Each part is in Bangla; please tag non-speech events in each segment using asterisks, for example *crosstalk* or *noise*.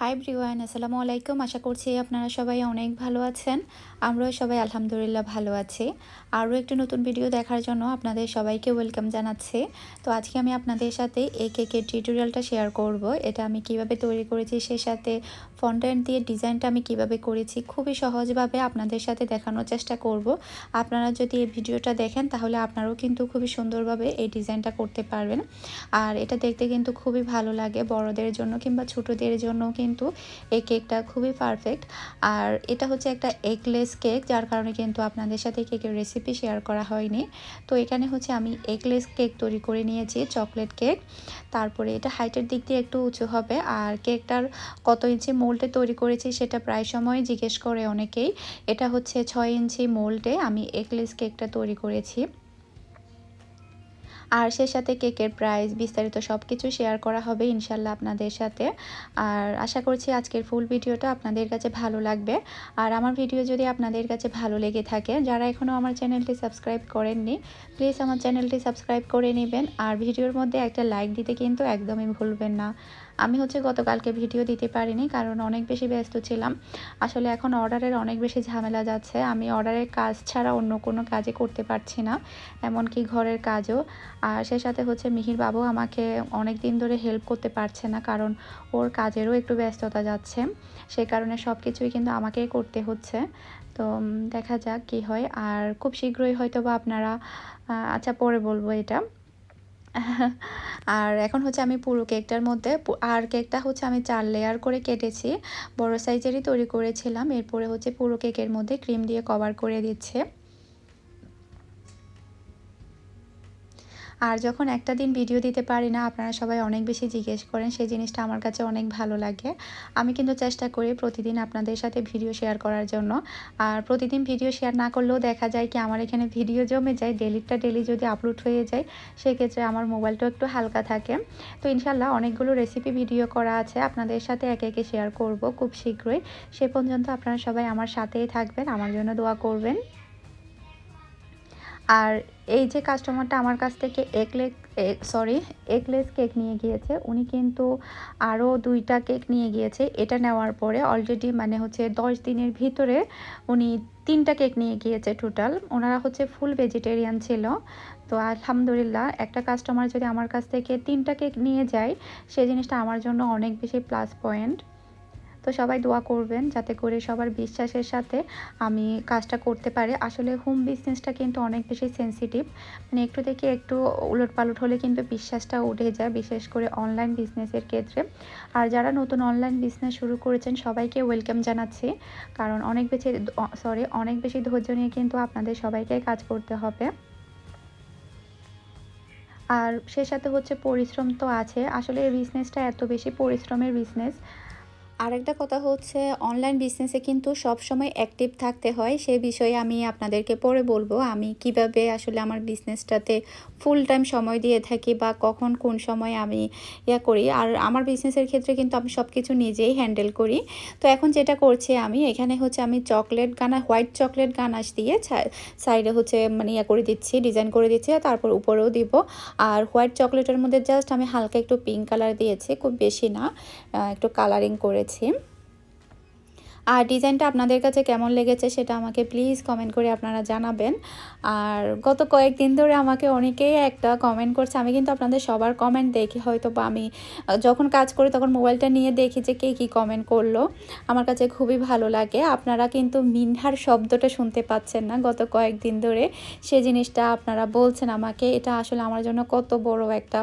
হাই ব্রিওয়ান আসসালামু আলাইকুম আশা করছি আপনারা সবাই অনেক ভালো আছেন। আমরাও সবাই আলহামদুলিল্লাহ ভালো আছি। আরও একটি নতুন ভিডিও দেখার জন্য আপনাদের সবাইকে ওয়েলকাম জানাচ্ছি। তো আজকে আমি আপনাদের সাথে এই কেকের টিউটোরিয়ালটা শেয়ার করব। এটা আমি কীভাবে তৈরি করেছি সে সাথে ফন্টেন্ট দিয়ে ডিজাইনটা আমি কীভাবে করেছি, খুবই সহজভাবে আপনাদের সাথে দেখানোর চেষ্টা করব। আপনারা যদি এই ভিডিওটা দেখেন, তাহলে আপনারাও কিন্তু খুবই সুন্দরভাবে এই ডিজাইনটা করতে পারবেন। আর এটা দেখতে কিন্তু খুবই ভালো লাগে, বড়দের জন্য কিংবা ছোটদের জন্য কিন্তু এই কেকটা খুবই পারফেক্ট আর এটা হচ্ছে একটা এগলেস কেক যার কারণে কিন্তু আপনাদের সাথে কেকের রেসিপি শেয়ার করা হয়নি। তো এখানে হচ্ছে আমি এগলেস কেক তৈরি করে নিয়েছি চকলেট কেক তারপরে এটা হাইটের দিক দিয়ে একটু উঁচু হবে। আর কেকটার কত ইঞ্চি মোল্ডে তৈরি করেছি সেটা প্রায় সময় জিজ্ঞেস করে অনেকেই। এটা হচ্ছে ছয় ইঞ্চি মোল্ডে আমি এগলেস কেকটা তৈরি করেছি। আর সে সাথে কেকের প্রাইস বিস্তারিত সব কিছু শেয়ার করা হবে ইনশাল্লাহ আপনাদের সাথে। আর আশা করছি আজকের ফুল ভিডিওটা আপনাদের কাছে ভালো লাগবে। আর আমার ভিডিও যদি আপনাদের কাছে ভালো লেগে থাকে, যারা এখনও আমার চ্যানেলটি সাবস্ক্রাইব করেননি প্লিজ আমার চ্যানেলটি সাবস্ক্রাইব করে নেবেন। আর ভিডিওর মধ্যে একটা লাইক দিতে কিন্তু একদমই ভুলবেন না। আমি হচ্ছে গতকালকে ভিডিও দিতে পারিনি, কারণ অনেক বেশি ব্যস্ত ছিলাম। আসলে এখন অর্ডারের অনেক বেশি ঝামেলা যাচ্ছে। আমি অর্ডারের কাজ ছাড়া অন্য কোনো কাজে করতে পারছি না, এমনকি ঘরের কাজও। আর সে সাথে হচ্ছে মিহির বাবু আমাকে অনেক দিন ধরে হেল্প করতে পারছে না, কারণ ওর কাজেরও একটু ব্যস্ততা যাচ্ছে। সে কারণে সব কিছুই কিন্তু আমাকেই করতে হচ্ছে। তো দেখা যাক কি হয়। আর খুব শীঘ্রই হয়তো বা আপনারা আচ্ছা পরে বলব এটা। আর এখন হচ্ছে আমি পুরো কেকটার মধ্যে আর কেকটা হচ্ছে আমি চার লেয়ার করে কেটেছি। বড় সাইজেরই তৈরি করেছিলাম। এরপরে হচ্ছে পুরো কেকের মধ্যে ক্রিম দিয়ে কভার করে দিচ্ছে। আর যখন একটা দিন ভিডিও দিতে পারি না, আপনারা সবাই অনেক বেশি জিজ্ঞেস করেন, সেই জিনিসটা আমার কাছে অনেক ভালো লাগে। আমি কিন্তু চেষ্টা করি প্রতিদিন আপনাদের সাথে ভিডিও শেয়ার করার জন্য। আর প্রতিদিন ভিডিও শেয়ার না করলেও দেখা যায় কি, আমার এখানে ভিডিও জমে যায় ডেলিটা ডেলি যদি আপলোড হয়ে যায়, সেক্ষেত্রে আমার মোবাইলটাও একটু হালকা থাকে। তো ইনশাল্লাহ অনেকগুলো রেসিপি ভিডিও করা আছে, আপনাদের সাথে একে একে শেয়ার করব খুব শীঘ্রই। সে পর্যন্ত আপনারা সবাই আমার সাথেই থাকবেন, আমার জন্য দোয়া করবেন। আর এই যে কাস্টমারটা আমার কাছ থেকে এক একলেক সরি একলেস কেক নিয়ে গিয়েছে, উনি কিন্তু আরও দুইটা কেক নিয়ে গিয়েছে, এটা নেওয়ার পরে অলরেডি মানে হচ্ছে দশ দিনের ভিতরে উনি তিনটা কেক নিয়ে গিয়েছে টোটাল ওনারা হচ্ছে ফুল ভেজিটেরিয়ান ছিল। তো আলহামদুলিল্লাহ, একটা কাস্টমার যদি আমার কাছ থেকে তিনটা কেক নিয়ে যায় সেই জিনিসটা আমার জন্য অনেক বেশি প্লাস পয়েন্ট তো সবাই দোয়া করবেন যাতে করে সবার বিশ্বাসের সাথে আমি কাজটা করতে পারে। আসলে হোম বিজনেসটা কিন্তু অনেক বেশি সেন্সিটিভ মানে একটু থেকে একটু উলট পালট হলে কিন্তু বিশ্বাসটা উঠে যায়, বিশেষ করে অনলাইন বিজনেসের ক্ষেত্রে। আর যারা নতুন অনলাইন বিজনেস শুরু করেছেন, সবাইকে ওয়েলকাম জানাচ্ছি। কারণ অনেক বেশি সরি অনেক বেশি ধৈর্য নিয়ে কিন্তু আপনাদের সবাইকে কাজ করতে হবে। আর সে সাথে হচ্ছে পরিশ্রম তো আছে। আসলে এই বিজনেসটা এত বেশি পরিশ্রমের বিজনেস আরেকটা কথা হচ্ছে অনলাইন বিজনেসে কিন্তু সব সময় অ্যাক্টিভ থাকতে হয়। সে বিষয়ে আমি আপনাদেরকে পরে বলব, আমি কীভাবে আসলে আমার বিজনেসটাতে ফুল টাইম সময় দিয়ে থাকি বা কখন কোন সময় আমি ইয়া করি। আর আমার বিজনেসের ক্ষেত্রে কিন্তু আমি সব কিছু নিজেই হ্যান্ডেল করি। তো এখন যেটা করছি আমি, এখানে হচ্ছে আমি chocolate ganache white chocolate ganache দিয়ে সাইডে হচ্ছে মানে ইয়া করে দিচ্ছি ডিজাইন করে দিচ্ছি তারপর উপরেও দিব। আর হোয়াইট চকলেটের মধ্যে জাস্ট আমি হালকা একটু পিঙ্ক কালার দিয়েছি, খুব বেশি না একটু কালারিং করে করেছি আর ডিজাইনটা আপনাদের কাছে কেমন লেগেছে সেটা আমাকে প্লিজ কমেন্ট করে আপনারা জানাবেন। আর গত কয়েকদিন ধরে আমাকে অনেকেই একটা কমেন্ট করছে, আমি কিন্তু আপনাদের সবার কমেন্ট দেখি হয়তো বা আমি যখন কাজ করি তখন মোবাইলটা নিয়ে দেখি যে কে কী কমেন্ট করল। আমার কাছে খুবই ভালো লাগে। আপনারা কিন্তু মিনহার শব্দটা শুনতে পাচ্ছেন না গত কয়েকদিন ধরে। সে জিনিসটা আপনারা বলছেন আমাকে, এটা আসলে আমার জন্য কত বড় একটা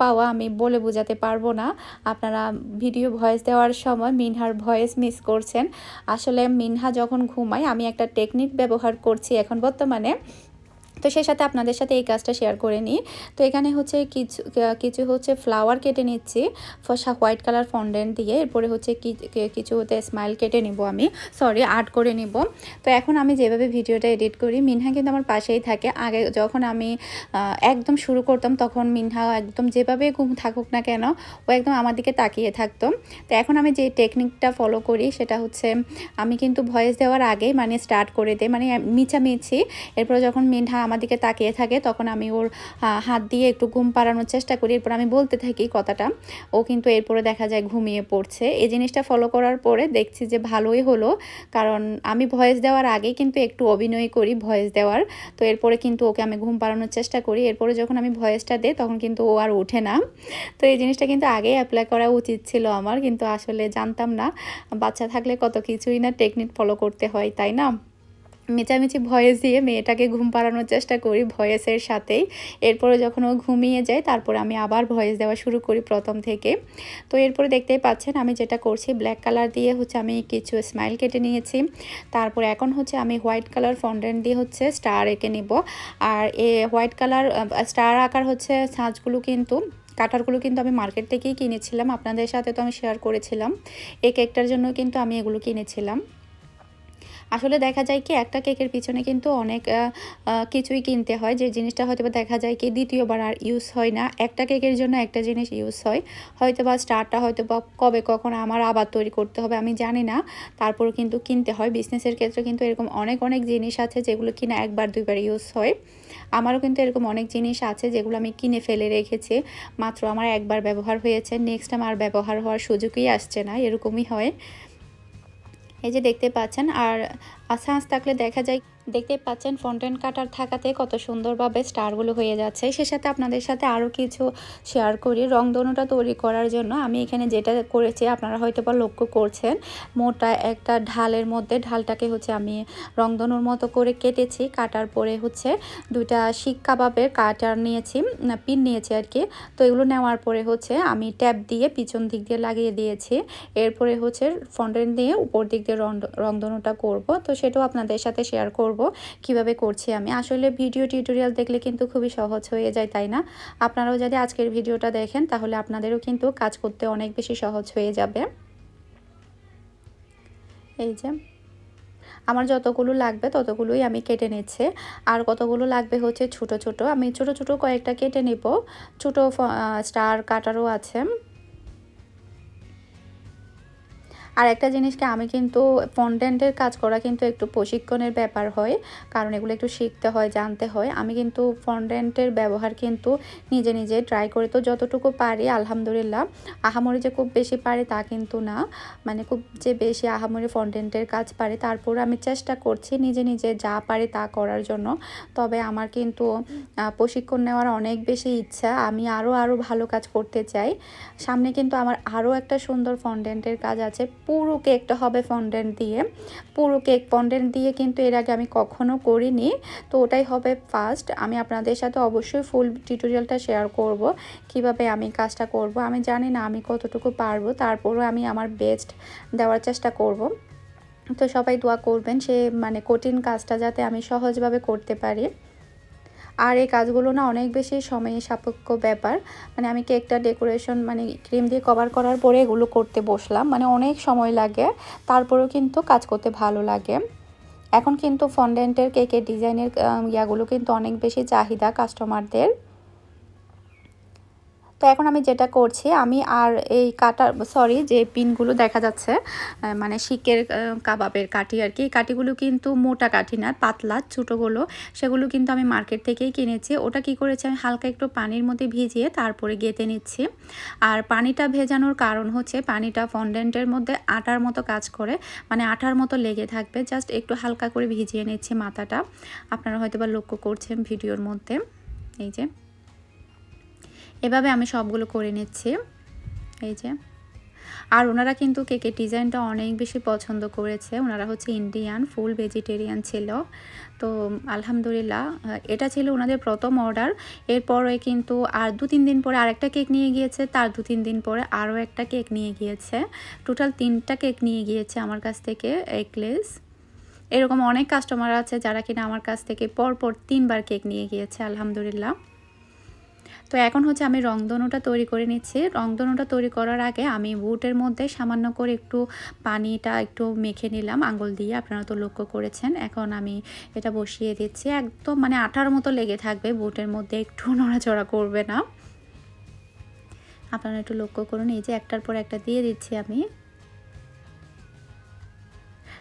পাওয়া, আমি বলে বোঝাতে পারব না। আপনারা ভিডিও ভয়েস দেওয়ার সময় মিনহার ভয়েস মিস করছেন। আসলে মিনহা যখন ঘুমায় আমি একটা টেকনিক ব্যবহার করছি এখন বর্তমানে। তো সেই সাথে আপনাদের সাথে এই কাজটা শেয়ার করে নিই। তো এখানে হচ্ছে কিছু কিছু হচ্ছে ফ্লাওয়ার কেটে নিচ্ছি। ফসা হোয়াইট কালার ফন্ডেন্ট দিয়ে, এরপরে হচ্ছে কিছু হতে স্মাইল কেটে নিব আমি। সরি আর্ট করে নিব। তো এখন আমি যেভাবে ভিডিওটা এডিট করি, মিনহা কিন্তু আমার পাশেই থাকে। আগে যখন আমি একদম শুরু করতাম, তখন মিনহা একদম যেভাবে ঘুম থাকুক না কেন, ও একদম আমার দিকে তাকিয়ে থাকতো। তো এখন আমি যে টেকনিকটা ফলো করি, সেটা হচ্ছে আমি কিন্তু ভয়েস দেওয়ার আগেই মানে স্টার্ট করে দিই। মানে মিছামিছি এরপর যখন মিনহা আমার আমার দিকে তাকিয়ে থাকে, তখন আমি ওর হাত দিয়ে একটু ঘুম পাড়ানোর চেষ্টা করি। এরপর আমি বলতে থাকি কথাটা। ও কিন্তু এরপরে দেখা যায় ঘুমিয়ে পড়ছে। এই জিনিসটা ফলো করার পরে দেখছি যে ভালোই হলো। কারণ আমি ভয়েস দেওয়ার আগে কিন্তু একটু অভিনয় করি ভয়েস দেওয়ার। তো এরপরে কিন্তু ওকে আমি ঘুম পাড়ানোর চেষ্টা করি। এরপরে যখন আমি ভয়েসটা দিই, তখন কিন্তু ও আর ওঠে না। তো এই জিনিসটা কিন্তু আগেই অ্যাপ্লাই করা উচিত ছিল আমার। কিন্তু আসলে জানতাম না। বাচ্চা থাকলে কত কিছুই না টেকনিক ফলো করতে হয়, তাই না? মেচামেচি ভয়েস দিয়ে মেয়েটাকে ঘুম পাড়ানোর চেষ্টা করি ভয়েসের সাথেই। এরপরে যখন ও ঘুমিয়ে যায়, তারপর আমি আবার ভয়েস দেওয়া শুরু করি প্রথম থেকে। তো এরপরে দেখতেই পাচ্ছেন, আমি যেটা করছি ব্ল্যাক কালার দিয়ে হচ্ছে আমি কিছু স্মাইল কেটে নিয়েছি। তারপর এখন হচ্ছে আমি হোয়াইট কালার ফন্ডেন্ট দিয়ে হচ্ছে স্টার এঁকে নিব। আর এ হোয়াইট কালার স্টার আকার হচ্ছে সাজগুলো কিন্তু, কাটারগুলো কিন্তু আমি মার্কেট থেকেই কিনেছিলাম। আপনাদের সাথে তো আমি শেয়ার করেছিলাম। এই কেকটার জন্য কিন্তু আমি এগুলো কিনেছিলাম। আসলে দেখা যায় কি, একটা কেকের পিছনে কিন্তু অনেক কিছুই কিনতে হয়। যে জিনিসটা হয়তো দেখা যায় কি, দ্বিতীয়বার আর ইউজ হয় না। একটা কেকের জন্য একটা জিনিস ইউজ হয়। হয়তো বা স্টারটা হয়তো বা কবে কখন আমার আবার তৈরি করতে হবে আমি জানি না। তারপর কিন্তু কিনতে হয়। বিজনেসের ক্ষেত্রে কিন্তু এরকম অনেক অনেক জিনিস আছে যেগুলো কিনা একবার, দুইবার ইউজ হয়। আমারও কিন্তু এরকম অনেক জিনিস আছে যেগুলো আমি কিনে ফেলে রেখেছি। মাত্র আমার একবার ব্যবহার হয়েছে। নেক্সট আমার ব্যবহার হওয়ার সুযোগই আসছে না। এরকমই হয়। এই যে দেখতে পাচ্ছেন আর আস্তে আস্তে থাকলে দেখা যায় দেখতে পাচ্ছেন ফন্টেন কাটার থাকাতে কত সুন্দরভাবে স্টারগুলো হয়ে যাচ্ছে। সে সাথে আপনাদের সাথে আরও কিছু শেয়ার করি। রংধনুটা তৈরি করার জন্য আমি এখানে যেটা করেছি, আপনারা হয়তো বা লক্ষ্য করছেন, মোটা একটা ঢালের মধ্যে ঢালটাকে হচ্ছে আমি রংধনুর মতো করে কেটেছি। কাটার পরে হচ্ছে দুইটা শিক কাবাবের কাটার নিয়েছি পিন নিয়েছি আর কি। তো এগুলো নেওয়ার পরে হচ্ছে আমি ট্যাপ দিয়ে পিছন দিক দিয়ে লাগিয়ে দিয়েছি। এরপরে হচ্ছে ফন্টেন দিয়ে উপর দিক দিয়ে রং রংধনুটা করব। তো সেটাও আপনাদের সাথে শেয়ার করব। কীভাবে করছি আমি। আসলে ভিডিও টিউটোরিয়াল দেখলে কিন্তু খুবই সহজ হয়ে যায়, তাই না? আপনারাও যদি আজকের ভিডিওটা দেখেন, তাহলে আপনাদেরও কিন্তু কাজ করতে অনেক বেশি সহজ হয়ে যাবে। এই যে, আমার যতগুলো লাগবে ততগুলোই আমি কেটে নিচ্ছি। আর কতগুলো লাগবে হচ্ছে ছোট ছোট। আমি ছোট ছোট কয়েকটা কেটে নিব। ছোট স্টার কাটারও আছে। আর একটা জিনিসকে আমি কিন্তু ফন্ডেন্টের কাজ করা কিন্তু একটু প্রশিক্ষণের ব্যাপার হয়, কারণ এগুলো একটু শিখতে হয়, জানতে হয়। আমি কিন্তু ফন্ডেন্টের ব্যবহার কিন্তু নিজে নিজে ট্রাই করে তো যতটুকু পারি, আলহামদুলিল্লাহ। আহামরি যে খুব বেশি পারে তা কিন্তু না। মানে খুব যে বেশি আহামরি ফন্ডেন্টের কাজ পারে, তারপর আমি চেষ্টা করছি নিজে নিজে যা পারে তা করার জন্য। তবে আমার কিন্তু প্রশিক্ষণ নেওয়ার অনেক বেশি ইচ্ছা। আমি আরও আরও ভালো কাজ করতে চাই। সামনে কিন্তু আমার আরও একটা সুন্দর ফন্ডেন্টের কাজ আছে। পুরো কেকটা হবে ফন্ডেন্ট দিয়ে। পুরো কেক ফন্ডেন্ট দিয়ে কিন্তু এর আগে আমি কখনো করিনি। তো ওটাই হবে ফার্স্ট আমি আপনাদের সাথে অবশ্যই ফুল টিউটোরিয়ালটা শেয়ার করব, কীভাবে আমি কাজটা করব। আমি জানি না আমি কতটুকু পারব, তারপরও আমি আমার বেস্ট দেওয়ার চেষ্টা করব। তো সবাই দোয়া করবেন সে মানে কঠিন কাজটা যাতে আমি সহজভাবে করতে পারি। আর এই কাজগুলো না অনেক বেশি সময় সাপেক্ষ ব্যাপার। মানে আমি কেকটা ডেকোরেশন মানে ক্রিম দিয়ে কভার করার পরে এগুলো করতে বসলাম। মানে অনেক সময় লাগে, তারপরেও কিন্তু কাজ করতে ভালো লাগে। এখন কিন্তু ফন্ডেন্টের কেকের ডিজাইনের ইয়াগুলো কিন্তু অনেক বেশি চাহিদা কাস্টমারদের তো এখন আমি যেটা করছি, আমি আর এই কাটার সরি যে পিনগুলো দেখা যাচ্ছে মানে শিকের কাবাবের কাঠি আর কি কাঠিগুলো কিন্তু মোটা কাঠি না, পাতলা, ছোটোগুলো, সেগুলো কিন্তু আমি মার্কেট থেকেই কিনেছি। ওটা কি করেছি, আমি হালকা একটু পানির মধ্যে ভিজিয়ে তারপরে গেঁথে নিচ্ছি। আর পানিটা ভেজানোর কারণ হচ্ছে, পানিটা ফন্ডেন্টের মধ্যে আটার মতো কাজ করে মানে আটার মতো লেগে থাকবে, জাস্ট একটু হালকা করে ভিজিয়ে নিচ্ছি মাথাটা। আপনারা হয়তো বা লক্ষ্য করছেন ভিডিওর মধ্যে, এই যে। এভাবে আমি সবগুলো করে নিচ্ছি। এই যে। আর ওনারা কিন্তু কেকের ডিজাইনটা অনেক বেশি পছন্দ করেছে। ওনারা হচ্ছে ইন্ডিয়ান, ফুল ভেজিটেরিয়ান ছিল। তো আলহামদুলিল্লাহ, এটা ছিল ওনাদের প্রথম অর্ডার। এরপরে কিন্তু আর দু তিন দিন পরে আরেকটা কেক নিয়ে গিয়েছে। তার দু তিন দিন পরে আরও একটা কেক নিয়ে গিয়েছে। টোটাল তিনটা কেক নিয়ে গিয়েছে আমার কাছ থেকে এগলেস এরকম অনেক কাস্টমার আছে যারা কিনা আমার কাছ থেকে পরপর তিনবার কেক নিয়ে গিয়েছে, আলহামদুলিল্লাহ। তো এখন হচ্ছে আমি রংধনুটা তৈরি করে নিচ্ছি। রংধনুটা তৈরি করার আগে আমি বুটের মধ্যে সামান্য করে একটু পানিটা একটু মেখে নিলাম আঙ্গুল দিয়ে। আপনারা তো লক্ষ্য করেছেন, এখন আমি এটা বসিয়ে দিচ্ছি। একদম মানে আঠার মতো লেগে থাকবে বুটের মধ্যে, একটু *laughs* নড়াচড়া করবে না। আপনারা একটু লক্ষ্য করুন, এই যে একটার পর একটা দিয়ে দিচ্ছি আমি।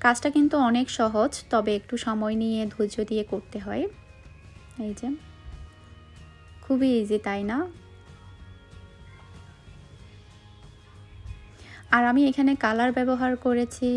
কাজটা কিন্তু অনেক সহজ, তবে একটু সময় নিয়ে ধৈর্য দিয়ে করতে হয়। এই যে। খুবই ইজি তাই না? আর আমি এখানে কালার ব্যবহার করেছি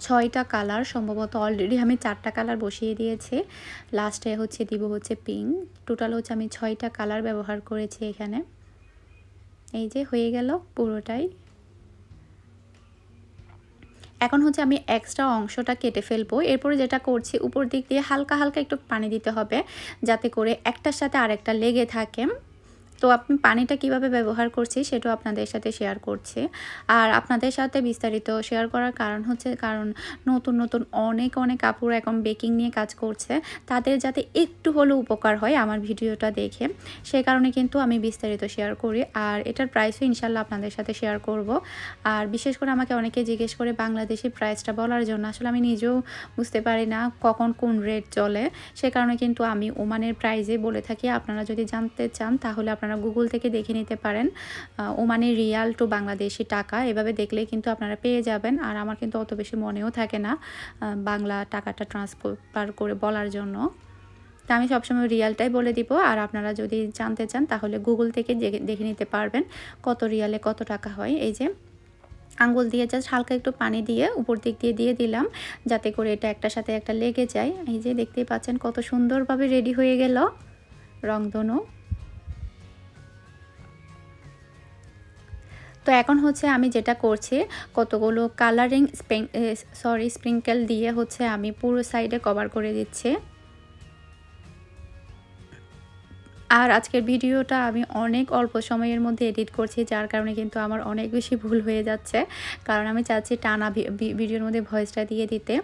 ছয়টা কালার সম্ভবত অলরেডি আমি চারটা কালার বসিয়ে দিয়েছি। লাস্টে হচ্ছে, দিব হচ্ছে পিঙ্ক টোটাল হচ্ছে আমি ছয়টা কালার ব্যবহার করেছি এখানে। এই যে, হয়ে গেল পুরোটাই। এখন হচ্ছে আমি এক্সট্রা অংশটা কেটে ফেলব। এরপরে যেটা করছি, উপর দিক দিয়ে হালকা হালকা একটু পানি দিতে হবে, যাতে করে একটার সাথে আরেকটা লেগে থাকে। তো আপনি পানিটা কীভাবে ব্যবহার করছি সেটাও আপনাদের সাথে শেয়ার করছি। আর আপনাদের সাথে বিস্তারিত শেয়ার করার কারণ হচ্ছে, কারণ নতুন নতুন অনেক অনেক কাপড় এখন বেকিং নিয়ে কাজ করছে। তাদের যাতে একটু হলেও উপকার হয় আমার ভিডিওটা দেখে সেই কারণে কিন্তু আমি বিস্তারিত শেয়ার করি। আর এটার প্রাইসও ইনশাল্লাহ আপনাদের সাথে শেয়ার করব। আর বিশেষ করে আমাকে অনেকে জিজ্ঞেস করে বাংলাদেশি প্রাইসটা বলার জন্য, আসলে আমি নিজেও বুঝতে পারি না কখন কোন রেট চলে। সে কারণে কিন্তু আমি ওমানের প্রাইজে বলে থাকি। আপনারা যদি জানতে চান, তাহলে আপনারা আপনারা গুগল থেকে দেখে নিতে পারেন ওমানি রিয়াল টু বাংলাদেশি টাকা। এভাবে দেখলে কিন্তু আপনারা পেয়ে যাবেন। আর আমার কিন্তু অত বেশি মনেও থাকে না বাংলা টাকাটা ট্রান্সফার করে বলার জন্য। তা আমি সবসময় রিয়ালটাই বলে দিব। আর আপনারা যদি জানতে চান, তাহলে গুগল থেকে দেখে নিতে পারবেন কত রিয়ালে কত টাকা হয়। এই যে, আঙ্গুল দিয়ে জাস্ট হালকা একটু পানি দিয়ে উপর দিক দিয়ে দিয়ে দিলাম, যাতে করে এটা একটার সাথে একটা লেগে যায়। এই যে, দেখতেই পাচ্ছেন কত সুন্দরভাবে রেডি হয়ে গেল রংধনু। তো এখন হচ্ছে আমি যেটা করছি, কতগুলো কালারিং সরি স্প্রিঙ্কেল দিয়ে হচ্ছে আমি পুরো সাইডে কভার করে দিচ্ছি। আর আজকের ভিডিওটা আমি অনেক অল্প সময়ের মধ্যে এডিট করছি, যার কারণে কিন্তু আমার অনেক বেশি ভুল হয়ে যাচ্ছে। কারণ আমি চাচ্ছি টানা ভিডিওর মধ্যে ভয়েসটা দিয়ে দিতে।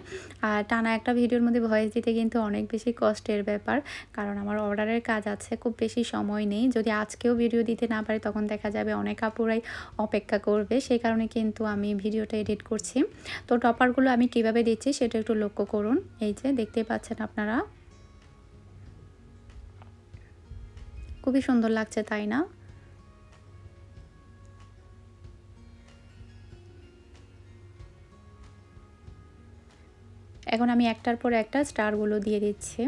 আর টানা একটা ভিডিওর মধ্যে ভয়েস দিতে কিন্তু অনেক বেশি কষ্টের ব্যাপার। কারণ আমার অর্ডারের কাজ আছে, খুব বেশি সময় নেই। যদি আজকেও ভিডিও দিতে না পারি, তখন দেখা যাবে অনেক আপুরাই অপেক্ষা করবে। সেই কারণে কিন্তু আমি ভিডিওটা এডিট করছি। তো টপারগুলো আমি কীভাবে দিচ্ছি, সেটা একটু লক্ষ্য করুন। এই যে দেখতেই পাচ্ছেন আপনারা? খুবই সুন্দর লাগছে তাই না? এখন আমি একটার পর একটা স্টারগুলো দিয়ে দিচ্ছি।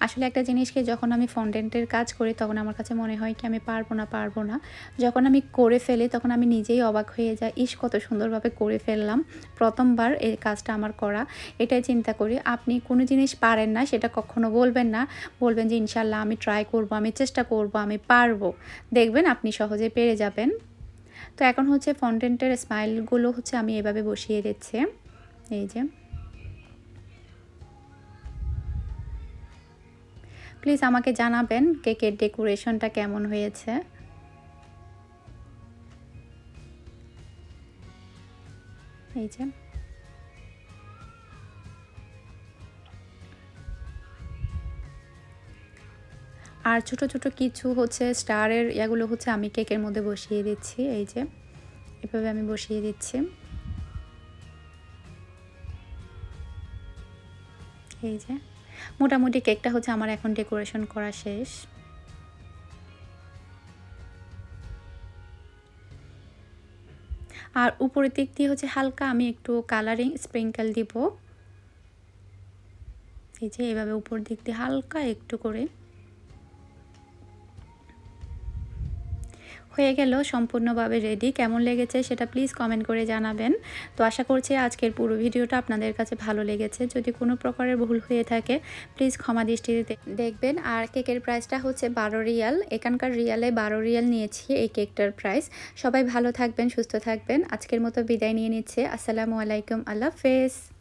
আসলে একটা জিনিসকে যখন আমি ফন্ডেন্টের কাজ করি, তখন আমার কাছে মনে হয় কি, আমি পারব না পারব না। যখন আমি করে ফেলি, তখন আমি নিজেই অবাক হয়ে যাই, ইস, কত সুন্দরভাবে করে ফেললাম। প্রথমবার এই কাজটা আমার করা। এটাই চিন্তা করি, আপনি কোনো জিনিস পারেন না, সেটা কখনো বলবেন না। বলবেন যে, ইনশাল্লাহ, আমি ট্রাই করব, আমি চেষ্টা করব, আমি পারব। দেখবেন আপনি সহজে পেরে যাবেন। তো এখন হচ্ছে ফন্টেন্টের স্মাইলগুলো হচ্ছে আমি এভাবে বসিয়ে দিচ্ছি। এই যে। প্লিজ আমাকে জানাবেন কেকের ডেকোরেশনটা কেমন হয়েছে। এই যে। আর ছোট ছোট কিছু হচ্ছে স্টারের ইয়াগুলো হচ্ছে আমি কেকের মধ্যে বসিয়ে দিচ্ছি, এই যে। এভাবে আমি বসিয়ে দিচ্ছি। এই যে। মোটামুটি কেকটা হচ্ছে আমার এখন ডেকোরেশন করা শেষ। আর উপরের দিক দিয়ে হচ্ছে হালকা আমি একটু কালারিং স্প্রিঙ্কেল দিব। এই যে এভাবে উপর দিক দিয়ে হালকা একটু করে। হয়ে গেল, সম্পূর্ণভাবে রেডি কেমন লেগেছে সেটা প্লিজ কমেন্ট করে জানাবেন। তো আশা করছি আজকের পুরো ভিডিওটা আপনাদের কাছে ভালো লেগেছে। যদি কোনো প্রকারের ভুল হয়ে থাকে প্লিজ ক্ষমা দৃষ্টিতে দেখবেন। আর কেকের প্রাইসটা হচ্ছে বারো রিয়াল। এখানকার রিয়ালে বারো রিয়াল নিয়েছি এই কেকটার প্রাইস সবাই ভালো থাকবেন, সুস্থ থাকবেন। আজকের মতো বিদায় নিয়ে নিচ্ছে। আসসালামু আলাইকুম। আল্লাহ হাফেজ।